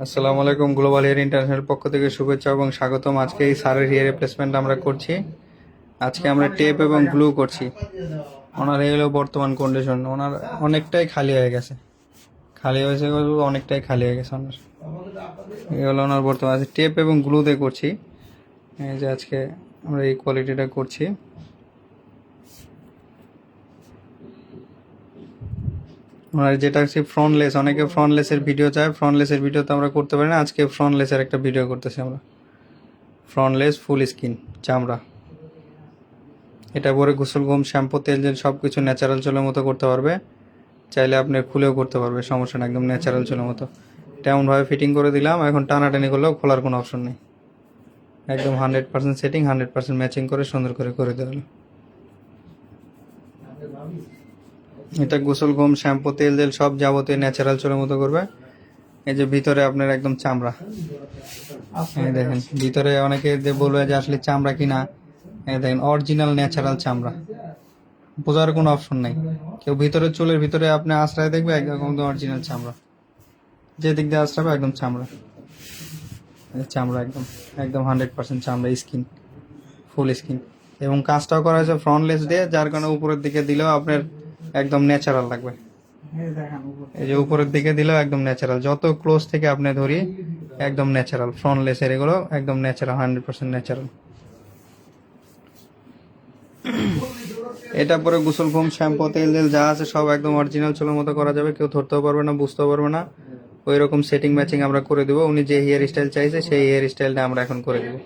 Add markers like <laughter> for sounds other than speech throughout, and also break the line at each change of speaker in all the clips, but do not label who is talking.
আসসালামু আলাইকুম global hair international পক্ষ থেকে শুভেচ্ছা এবং স্বাগতম। আজকে এই সারের হেয়ার রিপ্লেসমেন্ট আমরা করছি। আজকে আমরা টেপ এবং গ্লু করছি। ওনার এই হলো বর্তমান কন্ডিশন ওনার অনেকটাই খালি হয়ে গেছে। খালি হয়েছে অনেকটাই খালি হয়ে গেছে ওনার। এই হলো ওনার বর্তমান। টেপ এবং গ্লু দিয়ে করছি। এই যে আজকে আমরা এই কোয়ালিটিটা করছি। ওনার যেটা হচ্ছে ফ্রন্ট লেস অনেকে ফ্রন্ট লেসের ভিডিও চায়। ফ্রন্ট লেসের ভিডিও তো আমরা করতে পারি না। আজকে ফ্রন্ট লেসের একটা ভিডিও করতেছি আমরা। ফ্রন্ট লেস ফুল স্কিন চামড়া। এটা পরে গোসল, ঘুম, শ্যাম্পু, তেল, জেল সব কিছু ন্যাচারাল চুলের মতো করতে পারবে। চাইলে আপনি খুলেও করতে পারবে, সমস্যা না একদম ন্যাচারাল চুলের মতো। তেমনভাবে ফিটিং করে দিলাম। এখন টানাটানি করলেও খোলার কোনো অপশন নেই। একদম hundred percent setting hundred percent matching করে সুন্দর করে করে দেওয়া হলো এটা গোসল, ঘুম, শ্যাম্পু, তেল তেল সব যাবতীয় ন্যাচারাল চুলের মতো করবে। এই যে ভিতরে আপনার একদম চামড়া। দেখেন, ভিতরে অনেকে যে বলবে যে আসলে চামড়া কিনা দেখেন অরিজিনাল ন্যাচারাল চামড়া। বোঝার কোনো অপশন নাই। কেউ ভিতরে চুলের ভিতরে আপনি আশ্রয় দেখবে, একদম অরিজিনাল চামড়া। যে দিক দিয়ে আশ্রাবে একদম চামড়া। চামড়া একদম একদম হান্ড্রেড পার্সেন্ট চামড়া স্কিন ফুল স্কিন এবং কাজটাও করা হয়েছে ফ্রন্ট লেস দিয়ে, যার কারণে উপরের দিকে দিলেও আপনার একদম ন্যাচারাল লাগবে। এই যে উপরের দিকে দিলেও একদম ন্যাচারাল যত ক্লোজ থেকে আপনি ধরি, একদম ন্যাচারাল ফ্রন্ট লেসের এগুলো একদম ন্যাচারাল হান্ড্রেড পার্সেন্ট ন্যাচারাল এটা পরে গোসল, ঘুম, শ্যাম্পু, তেল তেল যা আছে সব একদম অরিজিনাল চুলের মতো করা যাবে। কেউ ধরতেও পারবে না, বুঝতেও পারবে না। ওই রকম সেটিং ম্যাচিং আমরা করে দেবো। উনি যে হেয়ার স্টাইল চাইছে, সেই হেয়ার স্টাইলটা আমরা এখন করে দেবো।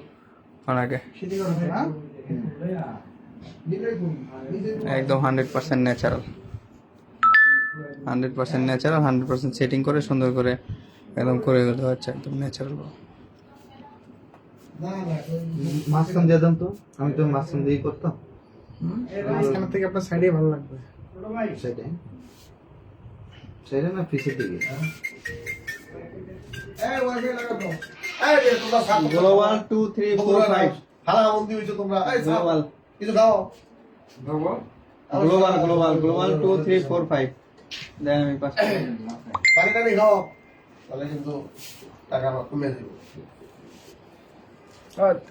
ওনাকে একদম hundred percent natural hundred percent natural hundred percent setting করে সুন্দর করে একদম করে দেওয়া হচ্ছে একদম ন্যাচারাল
মাঝখান দিয়ে দেন তো আমি তো মাঝখান দিয়েই করতাম।
মাঝখানের থেকে আপনার সাইডে ভালো লাগবে।
সেটাই সেটা না পিছের দিকে? Global four five global global global two three four five then আমি পাঁচ <coughs> পানি টানি খাও। তাহলে কিন্তু টাকা কমে যাবে।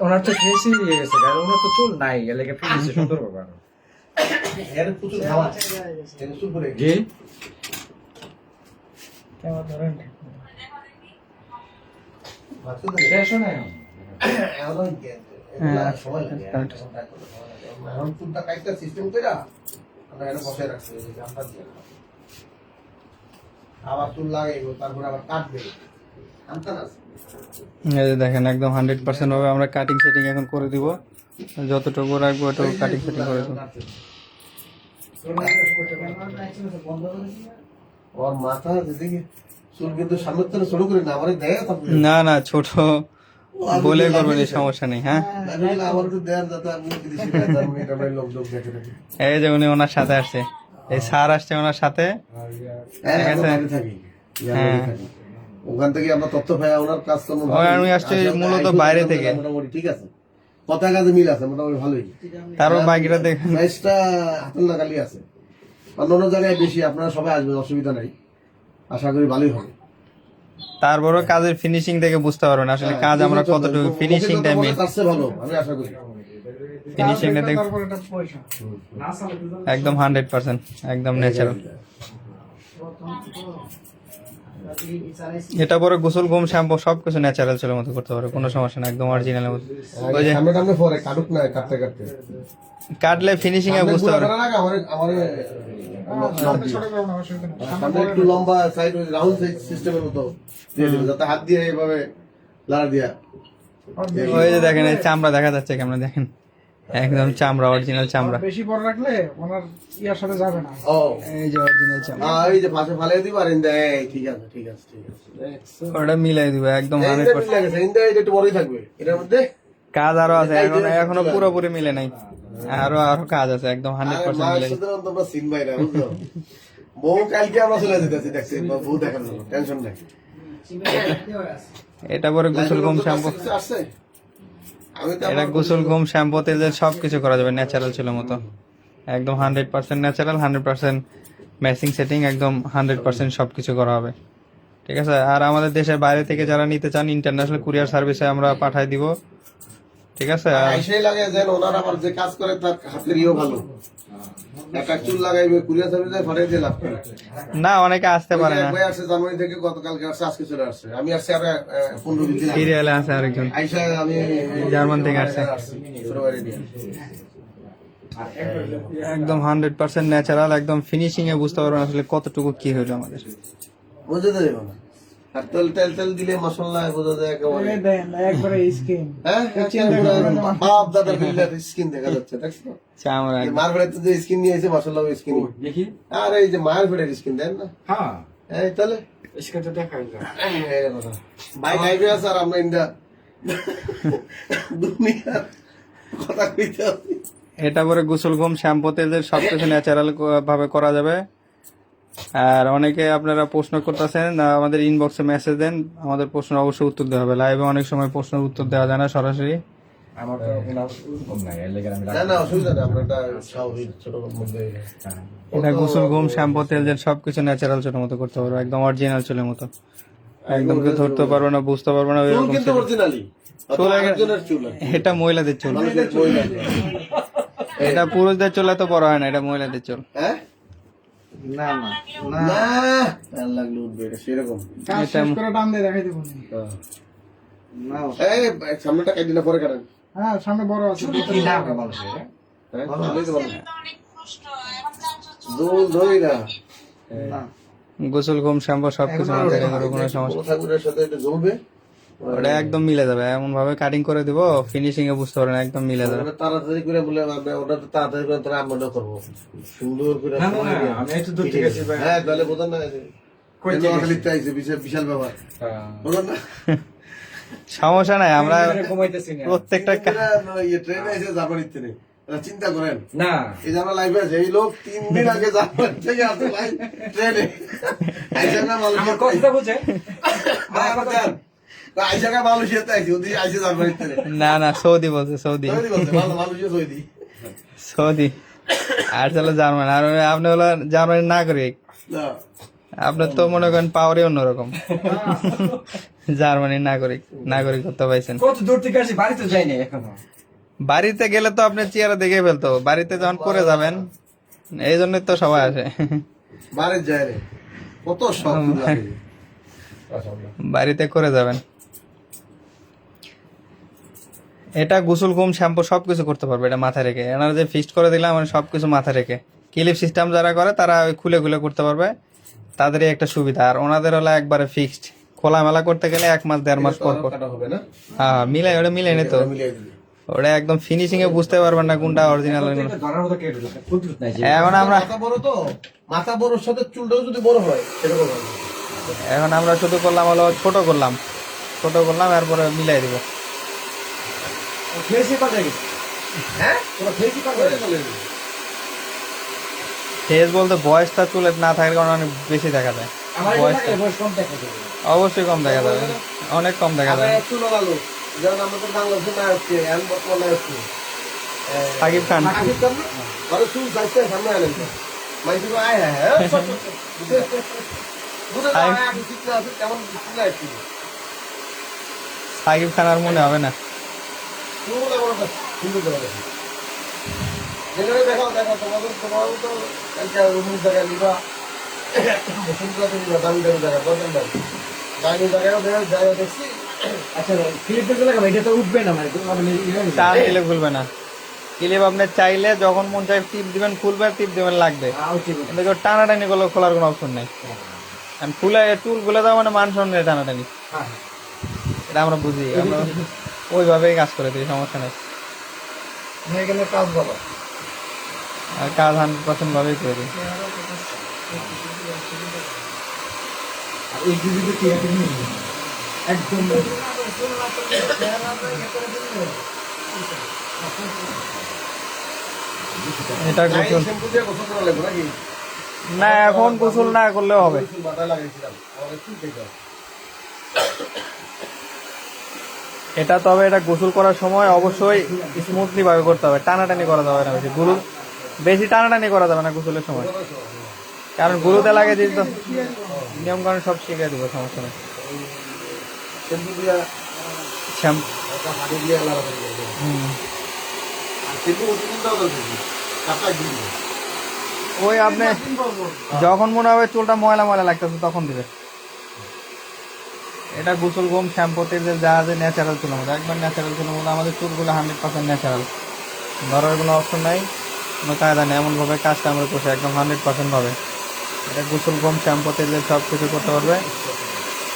ওনার তো ফেসই দিয়ে গেছে কারণ ওনার তো চুল নাই এলাকা ফেসে সুন্দর হবে আরও। জি। কেমন ধরেন শেষ হয় <coughs> নাই
আবার চুল লাগাইবো তারপরে আবার কাটবে। আনতে
এই যে দেখেন একদম হান্ড্রেড পার্সেন্ট হবে আমরা কাটিং সেটিং এখন করে দিব। যতটুকু রাখব ওটুকু কাটিং সেটিং করে দেবো।
ওর মাথা যেদিকে চুল কিন্তু থেকে ছোট করে না আমার দেয়
না না ছোট। বলে করবেন সমস্যা নেই হ্যাঁ?
দেখে
এই যে উনি ওনার সাথে আসছে। এই স্যার আসছে ওনার সাথে।
হ্যাঁ
হ্যাঁ।
ওখান থেকে আমরা তথ্য পাই ওনার কাজ কর্ম
ও, আমি আসছি মূলত বাইরে থেকে।
মোটামুটি ঠিক আছে। কথা কাজে মিল আছে মোটামুটি ভালোই।
তারপর বাকিটা দেখেন
প্রাইসটা হাতের নাগালি আছে। অন্য জায়গায় বেশি আপনারা সবাই আসবেন অসুবিধা নাই। আশা করি ভালোই হবে।
তারপরও কাজের ফিনিশিং থেকে বুঝতে পারবেন আসলে কাজ আমরা কতটুকু ফিনিশিং টাইম
ভালো আমি আশা করি।
ফিনিশিং দেখ
তারপর
একদম হান্ড্রেড পার্সেন্ট একদম ন্যাচারাল এটা পরে গোসল ঘুম শ্যাম্পু সবকিছু ন্যাচারাল চুলের মতো করতে পারবে কোনো সমস্যা না একদম অরিজিনালের মতো। ওই যে
সামনে টামনে পরে কাটুক না কাটতে কাটতে।
কাটলে ফিনিশিং এ বুঝতে পারবে
করার আগে আমার আমার
সামনে ছোট করুন অসুবিধা নেই
সামনে একটু লম্বা সাইড রাউন্ড সিস্টেমের মতো দিয়ে দিবে যাতে হাত দিয়ে এইভাবে লাড়া দিয়া।
ওই যে দেখেন এই চামড়া দেখা যাচ্ছে কেমন দেখেন? একদম চামড়া অরিজিনাল চামড়া।
বেশি বড় রাখলে ওনার ইয়ার সাথে যাবে না।
ও।
এই যে অরিজিনাল চামড়া।
আহ, এই যে পাশে দিবা আর ইন্দা এই ঠিক আছে ঠিক আছে ঠিক আছে।
ওটা মিলাই দিবে একদম
ইন্দা এটা একটু বড়ই থাকবে। এটার মধ্যে
কাজ আরও আছে এখন এখনও পুরোপুরি মিলে নাই। আরও আরও কাজ আছে একদম হান্ড্রেড পার্সেন্ট
তোমরা সিন বাইরা বুঝছ? বউ কালকে আমরা চলে যেতেছি দেখছি বউ দেখার জন্য টেনশন নাই।
এটা পরে গোসল ঘুম শ্যাম্পু। এটা গোসল ঘুম শ্যাম্পু তেল সব কিছু করা যাবে ন্যাচারাল ছিল মতো। একদম hundred percent natural hundred percent matching setting একদম হান্ড্রেড পার্সেন্ট সব কিছু করা হবে। ঠিক আছে? আর আমাদের দেশের বাইরে থেকে যারা নিতে চান ইন্টারন্যাশনাল কুরিয়ার সার্ভিসে আমরা পাঠাই দিব। ঠিক আছে?
আইসাই লাগে যেন ওনার আবার যে কাজ করে তার হাতের ইয়েও ভালো একটা চুল লাগাইবে কুরিয়ার সার্ভিসে ফাটাই দিয়ে লাভ করে।
না অনেকে আসতে পারে না।
ভাই আসছে জানুয়ারি থেকে গতকালকে আসছে আজকে চলে আসছে। আমি আসছি আর আহ, পনেরো দিন দিন আগে।
সিরিয়ালে আরেকজন।
আইসা আমি
জার্মান থেকে আসছে।
ফেব্রুয়ারি দিয়ে।
একদম হান্ড্রেড পার্সেন্ট ন্যাচারাল একদম ফিনিশিং এ বুঝতে পারবেন আসলে কতটুকু কি হইল আমাদের।
বুঝতে দেবে না। আর তেল তেল তেল দিলে মশলা বোঝা যায় একেবারে।
একবারে স্কিন
হ্যাঁ বাপ দাদা বিল্লার স্কিন দেখা যাচ্ছে দেখছ?
চামড়া।
মার ফেড়ে যে স্কিন নিয়ে এসে মশলা স্কিন
দেখি।
আর এই যে মায়ের ফেড়ের স্কিন দেন না?
হ্যাঁ।
এই তাহলে?
স্ক্রিনটা দেখাই যায়
এই কথা। আছে আর আমরা ইন্দা। দুনিয়ার কথা কইতে
এটা পরে গোসল ঘুম শ্যাম্পু তেলের সবকিছু ন্যাচারাল ভাবে করা যাবে। আর অনেকে আপনারা প্রশ্ন করতেছেন আমাদের ইনবক্সে মেসেজ দেন আমাদের প্রশ্ন অবশ্যই উত্তর দেওয়া হবে। লাইভে অনেক সময় প্রশ্নের উত্তর দেওয়া যায় না সরাসরি।
আমার
আমরা এটা
গোসল ঘুম শ্যাম্পু তেল জেল সবকিছু ন্যাচারাল চুলের মতো করতে পারব একদম অরিজিনাল চুলের মতো। একদম কেউ ধরতে পারবে না বুঝতে পারবে না। এটা মহিলাদের চুল। এটা পুরুষদের চুল এত বড় হয় না এটা মহিলাদের চুল।
হ্যাঁ?
না না না।
না আর লাগলে উঠবে এটা সেরকম।
কাজ করে টান দিয়ে দেখাই দেবো না।
এই সামনেটা কাটি না পরে কাটেন।
হ্যাঁ সামনে বড় আছে।
কি রে
হ্যাঁ ভালো। দুল ধরি না।
না।
গোসল ঘুম শ্যাম্পু সবকিছু কোনো সমস্যা
ঠাকুরের সাথে এটা জমবে।
ওটা একদম মিলে যাবে। এমন ভাবে কাটিং করে দিব ফিনিশিং এ বুঝতে পারবেন একদম মিলে যাবে।
তাড়াতাড়ি করে বলে আমরা ওটা তো তাড়াতাড়ি করে তোরা আমরা করব। সুন্দর করে।
আমি একটু দূর থেকে আছি ভাই।
হ্যাঁ তাহলে বোঝান না বিশাল বিশাল ব্যাপার।
হ্যাঁ।
না।
সমস্যা নাই আমরা। প্রত্যেকটা
ট্রেনে এসে জাপানিতে নেই। চিন্তা করেন।
না।
এই যে আমরা লাইভে আছে এই লোক তিন দিন আগে জাপান থেকে আসে লাইভ ট্রেনে
আমার
মালয়েশিয়া
বুঝে
আইসা না
না না সৌদি বলছে সৌদি।
সৌদি
আর চলো জার্মান আর আপনি হলো জার্মানি নাগরিক। আপনার তো মনে করেন পাওয়ারই অন্যরকম। জার্মানির নাগরিক নাগরিকত্ব পাইছেন।
কত দূর থেকে আসি? বাড়িতে যাই না এখনও।
বাড়িতে গেলে তো আপনি চেয়ারে দেখে ফেলতো। বাড়িতে যখন করে যাবেন এই জন্যই তো সবাই আসে।
বাড়ির যায় রে। কত লাগে।
বাড়িতে করে যাবেন। এটা গোসল ঘুম শ্যাম্পু সবকিছু করতে পারবে এটা মাথায় রেখে। এনারা যে ফিক্সড করে দিলাম মানে সবকিছু মাথায় রেখে। ক্লিপ সিস্টেম যারা করে তারা ওই খুলে খুলে করতে পারবে। তাদেরই একটা সুবিধা। আর ওনাদের হলো একবারে ফিক্সড খোলামেলা করতে গেলে এক মাস দেড় মাস পর পর।
কাটা হবে না?
হ্যাঁ মিলাই ওটা মিলাই নি তো ওটা একদম ফিনিশিং এ বুঝতে পারবেন না কোনটা অরিজিনাল এখন আমরা
মাথা বড় তো। মাথা বড়র সাথে চুলটাও যদি বড় হয় সেরকম
এখন আমরা শুধু করলাম হলো ছোট করলাম। ছোট করলাম এরপরে মিলাই দিব।
ফেসি পাল্টে গেছে
হ্যাঁ?
পাল্টে
ফেস বলতে বয়সটা চুলে না থাকার কারণে অনেক বেশি দেখা যায়। বয়সটা অবশ্যই কম দেখা যাবে অনেক কম দেখা যাবে
যেমন আমাদের বাংলাদেশে না হচ্ছে এখন বর্তমান না হচ্ছে
সাকিব খান।
চুল চাইছে সামনে আনেন তো। আয় হ্যাঁ <laughs>
সাকিব খান আর মনে হবে না
চুল আমার কাছে সুন্দর করে দেখো যেখানে দেখাও তোমাদের তো একটা রুমের জায়গায় নিবা। বসুন্ধরাতে নিবা দামি দামি জায়গা দামি জায়গা দেখছি।
চাইলে যখন মন চাই টিপ দিবেন খুলবে টিপ দিবেন লাগবে। টানাটানি করলে খোলার কোনো অপশন নেই। আর খুলে টুল খুলে দেওয়া মানে মান সম্মানের টানাটানি।
হ্যাঁ।
এটা আমরা বুঝি আমরা ওইভাবেই কাজ করে দিই সমস্যা নেই।
হয়ে গেলে কাজ ভালো।
আর কাজ হান্ড্রেড পার্সেন্ট ভাবেই করে দিই।
একদম
এটা গোসল। না এখন গোসল না করলেও হবে
গোসল মাথায় লাগাইছিলাম আমাদের চুল থেকে
এটা তবে এটা গোসল করার সময় অবশ্যই স্মুথলি ভাবে করতে হবে। টানাটানি করা যাবে না বেশি। গুরু বেশি টানাটানি করা যাবে না গোসলের সময়। কারণ গুরুতে লাগে যেহেতু নিয়ম কারণ সব শিখে দেবো সমস্যা নেই। ওই আপনি যখন মনে হবে চুলটা ময়লা ময়লা লাগতেছে তখন দিবে। এটা গোসল গম, শ্যাম্পু, তেল যা আছে ন্যাচারাল চুল আমাদের একবার ন্যাচারাল চুল আমাদের আমাদের চুলগুলো হান্ড্রেড পার্সেন্ট ন্যাচারাল ধরার কোনো অপশন নাই, কোনো কায়দা নেই। এমনভাবে কাজটা আমরা করছি, একদম হান্ড্রেড পার্সেন্ট ভাবে। এটা গোসল গম, শ্যাম্পু, তেল সব কিছু করতে পারবে।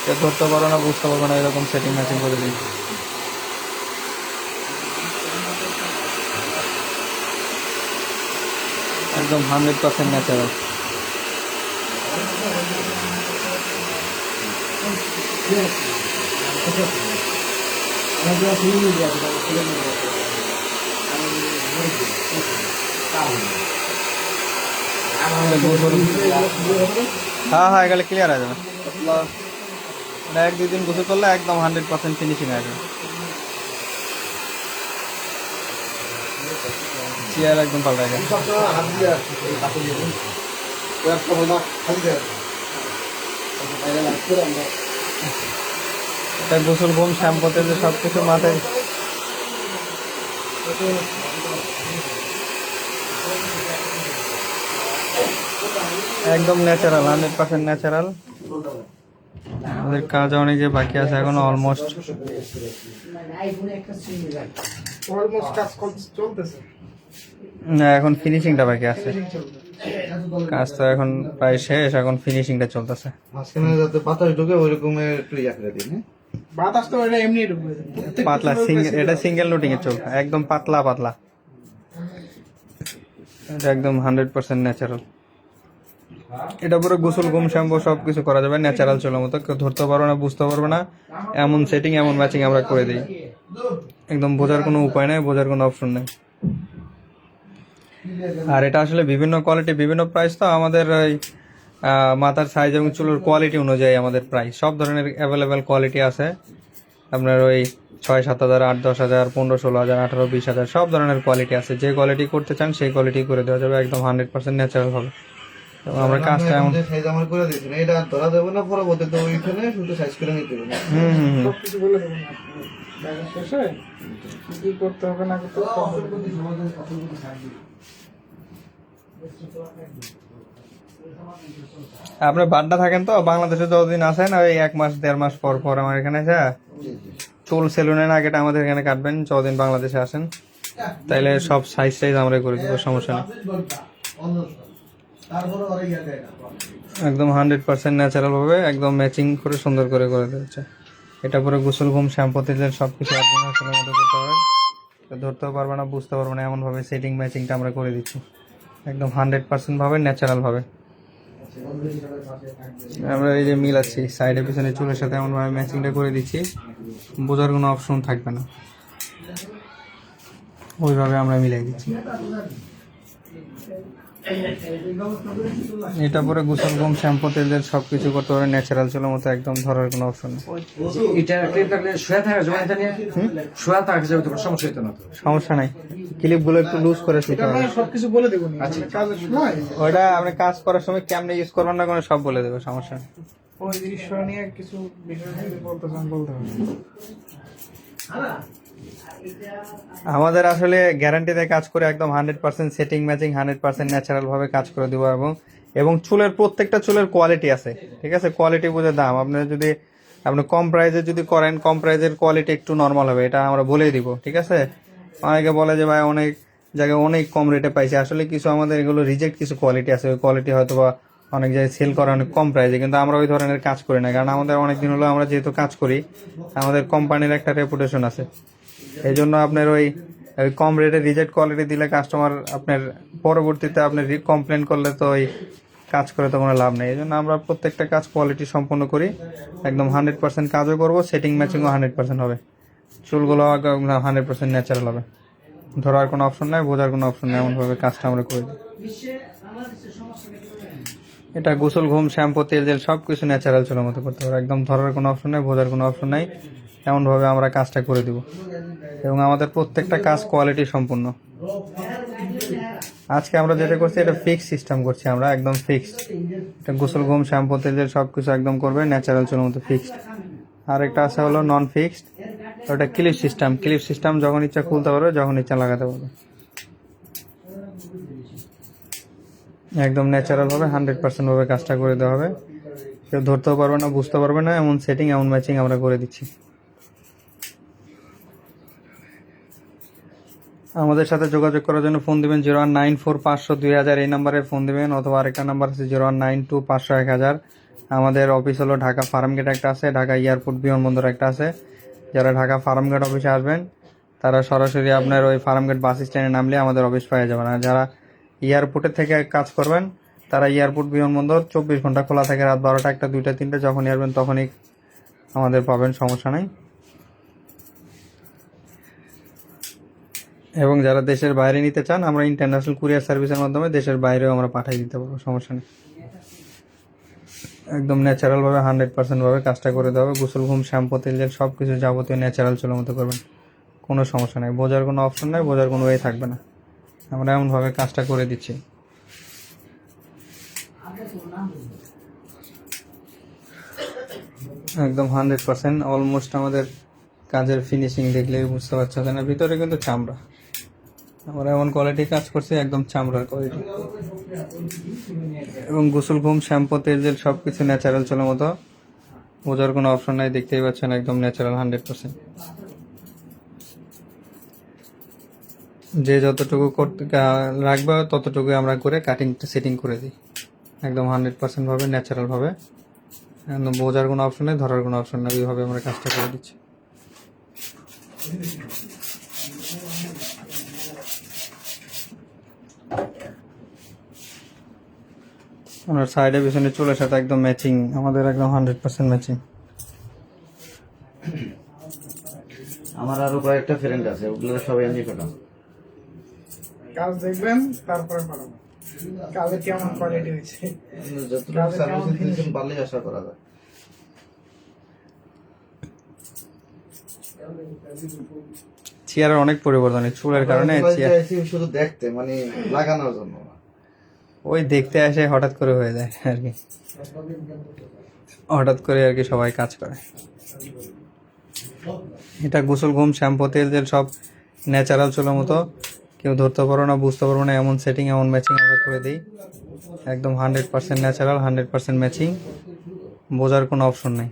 কেউ ধরতে পারো না, বুঝতে পারবে না, এরকম সেটিং ম্যাচিং করে দিই একদম হান্ড্রেড পার্সেন্ট ন্যাচারাল হ্যাঁ হ্যাঁ এগুলো ক্লিয়ার হয়ে যাবে। এক দুই দিন গোসল করলে একদম হান্ড্রেড পার্সেন্ট ফিনিশিং হয়ে যাবে। চেয়ার একদম পাল্টা গেছে এটা গোসল ঘুম শ্যাম্পু তেল সব কিছু মাথায়। একদম ন্যাচারাল হান্ড্রেড পার্সেন্ট ন্যাচারাল আমাদের কাজ অনেকে বাকি আছে এখন অলমোস্ট
অলমোস্ট কাজ চলতেছে।
এখন ফিনিশিংটা বাকি আছে। কাজ তো এখন প্রায় শেষ এখন ফিনিশিংটা চলতেছে।
মাঝখানে যাতে বাতাস ঢুকে ওই রকমের একটু ইয়া করে দিন হ্যাঁ?
বাতাস তো এটা এমনি ঢুকবে
পাতলা সিঙ্গেল এটা সিঙ্গেল লোডিং এর চুল একদম পাতলা পাতলা। এটা একদম হান্ড্রেড পার্সেন্ট ন্যাচারাল এটা পুরো গোসল ঘুম শ্যাম্পু সব কিছু করা যাবে ন্যাচারাল চুলের মতো। কেউ ধরতে পারবে না বুঝতে পারবে না। এমন সেটিং এমন ম্যাচিং আমরা করে দিই। একদম বোঝার কোনো উপায় নেই বোঝার কোনো অপশন নেই। আর এটা আসলে বিভিন্ন কোয়ালিটি বিভিন্ন প্রাইস তো আমাদের ওই মাথার সাইজ এবং চুলের কোয়ালিটি অনুযায়ী আমাদের প্রাইস সব ধরনের অ্যাভেলেবেল কোয়ালিটি আছে। আপনার ওই ছয় সাত হাজার আট দশ হাজার পনেরো ষোলো হাজার আঠারো বিশ হাজার সব ধরনের কোয়ালিটি আছে। যে কোয়ালিটি করতে চান সেই কোয়ালিটি করে দেওয়া যাবে একদম হান্ড্রেড পার্সেন্ট ন্যাচারাল হবে। আমরা কাজটা এমন
সাইজ আমার করে দিয়েছেন এটা ধরা যাবে না পরবর্তীতে ওইখানে শুধু সাইজ করে নিতে হবে।
হুম হুম হুম।
কিছু বলে দেবেন শেষে কি করতে হবে না করতে হবে
আপনি বাড্ডা থাকেন তো? বাংলাদেশে যতদিন আসেন ওই এক মাস, দেড় মাস পর পর আমার এখানে এসে চুল সেলুনের আগেটা আমাদের এখানে কাটবেন, যতদিন বাংলাদেশে আসেন। তাইলে সব সাইজ সাইজ আমরা করে দেবো, সমস্যা নেই। একদম হান্ড্রেড পার্সেন্ট ন্যাচারাল ভাবে, একদম ম্যাচিং করে, সুন্দর করে করে দিচ্ছে এটা পরে গোসল, ঘুম শ্যাম্পু তেলের সব কিছু মতো করতে হবে। ধরতেও পারবে না বুঝতে পারবে না, এমনভাবে সেটিং ম্যাচিংটা আমরা করে দিচ্ছি। একদম হান্ড্রেড পার্সেন্ট ভাবে ন্যাচারাল ভাবে। আমরা এই যে মিল আছি সাইডে পিছনে চুলের সাথে এমনভাবে ম্যাচিংটা করে দিচ্ছি, বোঝার কোনো অপশন থাকবে না। ওইভাবে আমরা মিলাই দিচ্ছি। এটা পরে গোসল ঘুম শ্যাম্পু তেলের সব কিছু করতে পারে ন্যাচারাল চুলের মতো একদম ধরার কোনো অপশন নেই।
এটা ক্লিপ থাকলে শুয়ে থাকা যাবে এটা নিয়ে শুয়ে থাকা যাবে তো সমস্যা হতো না
সমস্যা নাই। ক্লিপগুলো একটু লুজ করে শুতে হবে।
সবকিছু বলে দেবো কাজের সময়
ওটা আপনি কাজ করার সময় কেমনে ইউজ করবেন না কোনো সব বলে দেবে সমস্যা নেই।
ওই দৃশ্য নিয়ে কিছু বিষয় নিয়ে বলতে চান বলতে হবে।
আমাদের আসলে গ্যারান্টিতে কাজ করে একদম hundred percent setting matching hundred percent natural ভাবে কাজ করে দেবো এবং এবং চুলের প্রত্যেকটা চুলের কোয়ালিটি আছে, ঠিক আছে? কোয়ালিটি বুঝে দাম। আপনার যদি, আপনি কম প্রাইজে যদি করেন, কম প্রাইজের কোয়ালিটি একটু নর্মাল হবে, এটা আমরা বলেই দিব, ঠিক আছে? অনেকে বলে যে, ভাই, অনেক জায়গায় অনেক কম রেটে পাইছে। আসলে কিছু আমাদের এগুলো রিজেক্ট কিছু কোয়ালিটি আছে। ওই কোয়ালিটি হয়তো বা অনেক জায়গায় সেল করে অনেক কম প্রাইসে কিন্তু আমরা ওই ধরনের কাজ করি না। কারণ আমাদের অনেক দিন হলো আমরা যেহেতু কাজ করি, আমাদের কোম্পানির একটা রেপুটেশন আছে। এই জন্য আপনার ওই কম রেটে রিজেক্ট কোয়ালিটি দিলে কাস্টমার আপনার পরবর্তীতে আপনি কমপ্লেন করলে তো ওই কাজ করে তো কোনো লাভ নেই। এই জন্য আমরা প্রত্যেকটা কাজ কোয়ালিটি সম্পন্ন করি। একদম হান্ড্রেড পার্সেন্ট কাজও করব সেটিং ম্যাচিংও হান্ড্রেড পার্সেন্ট হবে। চুলগুলো হান্ড্রেড পার্সেন্ট ন্যাচারাল হবে। ধরার কোনো অপশন নাই, বোঝার কোনো অপশন নেই, এমনভাবে কাজটা আমরা করে দিই। এটা গোসল, ঘুম, শ্যাম্পু, তেল, জেল সব কিছু ন্যাচারাল চুলের মতো করতে পারব একদম ধরার কোনো অপশন নেই, বোঝার কোনো অপশন নাই, এমনভাবে আমরা কাজটা করে দিব। এবং আমাদের প্রত্যেকটা কাজ কোয়ালিটি সম্পূর্ণ। আজকে আমরা যেটা করছি, এটা ফিক্স সিস্টেম করছি আমরা, একদম ফিক্সড এটা গোসল, ঘুম, শ্যাম্পু, তেলের সব কিছু একদম করবে ন্যাচারাল চুলের মতো ফিক্সড আর একটা আছে হলো নন ফিক্সড ওটা ক্লিপ সিস্টেম ক্লিপ সিস্টেম যখন ইচ্ছা খুলতে পারবে, যখন ইচ্ছা লাগাতে পারবে। একদম ন্যাচারাল ভাবে হান্ড্রেড পার্সেন্ট ভাবে কাজটা করে দেওয়া হবে। কেউ ধরতেও পারবে না বুঝতে পারবে না, এমন সেটিং এমন ম্যাচিং আমরা করে দিচ্ছি। আমাদের সাথে যোগাযোগ করার জন্য ফোন দিবেন জিরো ওয়ান নাইন ফোর পাঁচশো দুই হাজার এই নাম্বারে ফোন দিবেন, অথবা আরেকটা নাম্বার আছে জিরো ওয়ান নাইন টু পাঁচশো এক হাজার। আমাদের অফিস হলো ঢাকা ফার্মগেট একটা আছে, ঢাকা এয়ারপোর্ট বিমানবন্দর একটা আছে। যারা ঢাকা ফার্মগেট অফিসে আসবেন, তারা সরাসরি আপনার ওই ফার্মগেট বাস স্ট্যান্ডে নামলে আমাদের অফিস পাওয়া যাবে না। যারা এয়ারপোর্টের থেকে কাজ করবেন, তারা এয়ারপোর্ট বিমানবন্দর চব্বিশ ঘণ্টা খোলা থাকে রাত বারোটা একটা, দুইটা, তিনটা যখনই আসবেন তখনই আমাদের পাবেন, সমস্যা নেই। এবং যারা দেশের বাইরে নিতে চান, আমরা ইন্টারন্যাশনাল কুরিয়ার সার্ভিসের মাধ্যমে দেশের বাইরেও আমরা পাঠিয়ে দিতে পারব, সমস্যা নেই। একদম ন্যাচারালভাবে হান্ড্রেড পার্সেন্টভাবে কাজটা করে দেওয়া হবে। গোসল, ঘুম, শ্যাম্পু, তেল জেল সব কিছু যাবতীয় ন্যাচারাল চুলের মতো করবেন। কোনো সমস্যা নেই। বোঝার কোনো অপশন নাই, বোঝার কোনো ওয়ে থাকবে না। আমরা এমনভাবে কাজটা করে দিচ্ছি। একদম হান্ড্রেড পার্সেন্ট অলমোস্ট আমাদের কাজের ফিনিশিং দেখলেই বুঝতে পারছ না ভিতরে কিন্তু চামড়া। আমরা এমন কোয়ালিটি কাজ করছি, একদম চামড়ার কোয়ালিটি এবং গোসল, ঘুম, শ্যাম্পু, তেল, জেল সব কিছু ন্যাচারাল চলার মতো। বোঝার কোনো অপশন নাই, দেখতেই পাচ্ছেন, একদম ন্যাচারাল হান্ড্রেড পার্সেন্ট যে যতটুকু করতে রাখবে ততটুকু আমরা করে কাটিং সেটিং করে দিই। একদম হান্ড্রেড পার্সেন্ট ভাবে ন্যাচারাল ভাবে। একদম বোঝার কোনো অপশন নেই, ধরার কোনো অপশন নেই ওইভাবে আমরা কাজটা করে দিচ্ছি। ওনার সাইডে পিছনে চুলের সাথে একদম ম্যাচিং আমাদের একদম হান্ড্রেড পার্সেন্ট ম্যাচিং
আমার আরও কয়েকটা ফ্রেন্ড আছে ওগুলো সবাই আমি পেলাম
কাজ দেখবেন তারপরে পাঠাবো কাজের কেমন কোয়ালিটি হয়েছে?
যতটুকু সার্ভিস দিয়েছেন
finishing?
আশা করা যায়।
চেয়ারের অনেক পরিবর্তন এই চুলের কারণে চেয়ার
শুধু দেখতে মানে লাগানোর জন্য।
ওই দেখতে আসে, হঠাৎ করে হয়ে যায় আর কি। হঠাৎ করে আর কি সবাই কাজ করে। এটা গোসল, ঘুম, শ্যাম্পু, তেল জেল সব ন্যাচারাল চুলের মতো। কেউ ধরতে পারো না, বুঝতে পারব না, এমন সেটিং এমন ম্যাচিং আমরা করে দিই। একদম hundred percent natural hundred percent matching বোঝার কোনো অপশন নেই।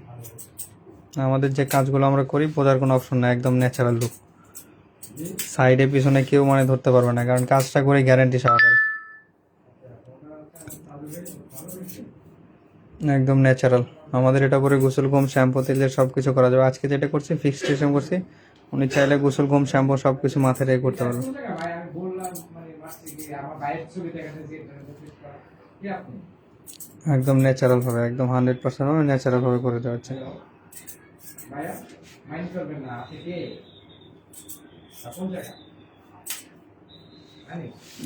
আমাদের যে কাজগুলো আমরা করি, বোঝার কোনো অপশন নেই, একদম ন্যাচারাল লুক সাইডে পিছনে কেউ মানে ধরতে পারবে না, কারণ কাজটা করে গ্যারান্টি সহকারে। একদম ন্যাচারাল আমাদের এটা পরে গোসল, ঘুম, শ্যাম্পু তেল সব কিছু করা যাবে। আজকে যেটা করছি ফিক্সড স্টেশন করছি। উনি চাইলে গোসল, ঘুম, শ্যাম্পু সব কিছু মাথায় রেখে করতে পারবে
আমি বললাম মাসে গিয়ে আমার বাইরের ছবি দেখাতে যে কি আপনি
একদম ন্যাচারাল ভাবে, একদম হান্ড্রেড পার্সেন্ট ন্যাচারাল ভাবে করে দেওয়া হচ্ছে।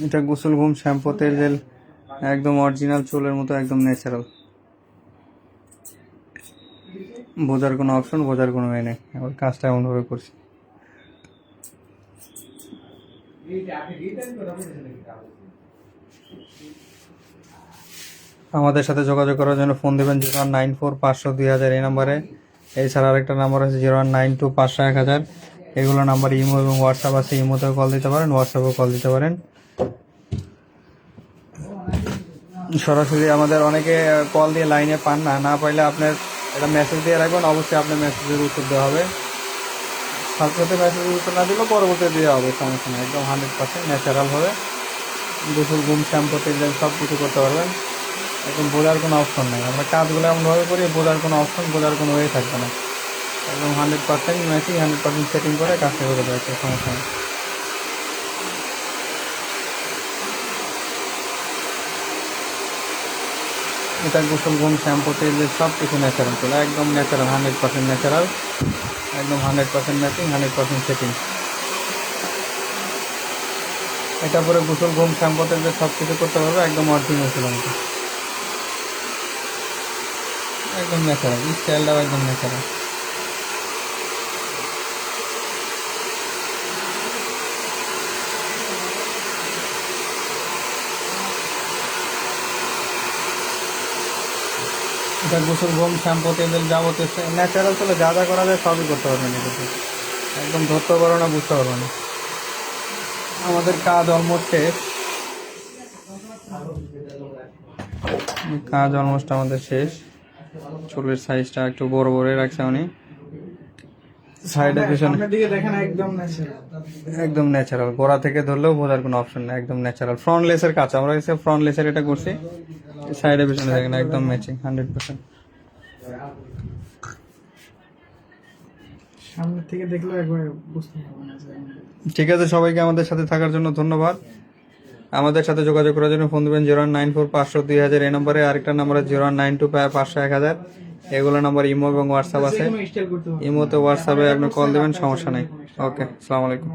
এটা গোসল, ঘুম, শ্যাম্পু, তেল একদম অরিজিনাল চুলের মতো, একদম ন্যাচারাল বোঝার কোনো অপশন বোঝার কোনো এ নেই। আবার কাজটা এমনভাবে করছি। আমাদের সাথে যোগাযোগ করার জন্য ফোন দেবেন জিরো ওয়ান নাইন ফোর পাঁচশো দুই হাজার এই নাম্বারে এছাড়া আরেকটা নাম্বার আছে জিরো ওয়ান নাইন টু পাঁচশো এক হাজার। এগুলো নাম্বার ইমো এবং হোয়াটসঅ্যাপ আছে, ইমোতেও কল দিতে পারেন, হোয়াটসঅ্যাপেও কল দিতে পারেন। সরাসরি আমাদের অনেকে কল দিয়ে লাইনে পান না না পাইলে আপনার একটা মেসেজ দিয়ে রাখবেন, অবশ্যই আপনার মেসেজের উত্তর দেওয়া হবে। সাথে সাথে মেসেজের উত্তর না দিলেও পরবর্তী দেওয়া হবে, সমস্যা নেই, একদম হান্ড্রেড পার্সেন্ট ন্যাচারাল হবে। গোসল, ঘুম, শ্যাম্পু তেল সব কিছু করতে পারবেন। একদম বোঝার কোনো অপশন নেই। আমরা কাজগুলো এমনভাবে করি, বোঝার কোনো অপশন বোঝার কোনো ওয়ে থাকবে না। একদম hundred percent matching hundred percent setting করে কাজটা করে দেওয়া সমস্যা নেই। এটা গোসল, ঘুম, শ্যাম্পু, তেল সব কিছু ন্যাচারাল চলে একদম ন্যাচারাল হান্ড্রেড পার্সেন্ট ন্যাচারাল একদম hundred percent matching hundred percent setting এটা পরে গোসল, ঘুম, শ্যাম্পু, তেল সব কিছু করতে পারবে একদম অরিজিনাল ছিল একদম ন্যাচারাল স্টাইলটাও একদম ন্যাচারাল এটা গোসল ঘুম শ্যাম্পু তেল যাবতীয় ন্যাচারাল চলে যা যা করা যায় সবই করতে পারবেন এটাতে একদম ধরতে পারো না বুঝতে পারব না। আমাদের কাজ অলমোস্ট শেষ। কাজ অলমোস্ট আমাদের শেষ। চুলের সাইজটা একটু বড় বড় রাখছে উনি। সাইডে পিছনে
একদম ন্যাচারাল
গোড়া থেকে ধরলেও বোঝার কোনো অপশন নেই। একদম ন্যাচারাল ফ্রন্ট লেসের কাজ। আমরা এসে ফ্রন্ট লেসের এটা করছি। সাইডে পিছনে দেখেন একদম ম্যাচিং হান্ড্রেড পার্সেন্ট
সামনের থেকে দেখলেও একবার বুঝতে পারব না
ঠিক আছে সবাইকে আমাদের সাথে থাকার জন্য ধন্যবাদ। আমাদের সাথে যোগাযোগ করার জন্য ফোন দেবেন জিরো নাইন ফোর পাঁচশো দুই হাজার এই নম্বরে। আরেকটা নম্বর জিরো নাইন টু পাঁচশো এক হাজার। এগুলো নাম্বার ইমো এবং হোয়াটসঅ্যাপ আছে। ইমোতে হোয়াটসঅ্যাপে আপনি কল দেবেন সমস্যা নেই। ওকে আসসালামু আলাইকুম।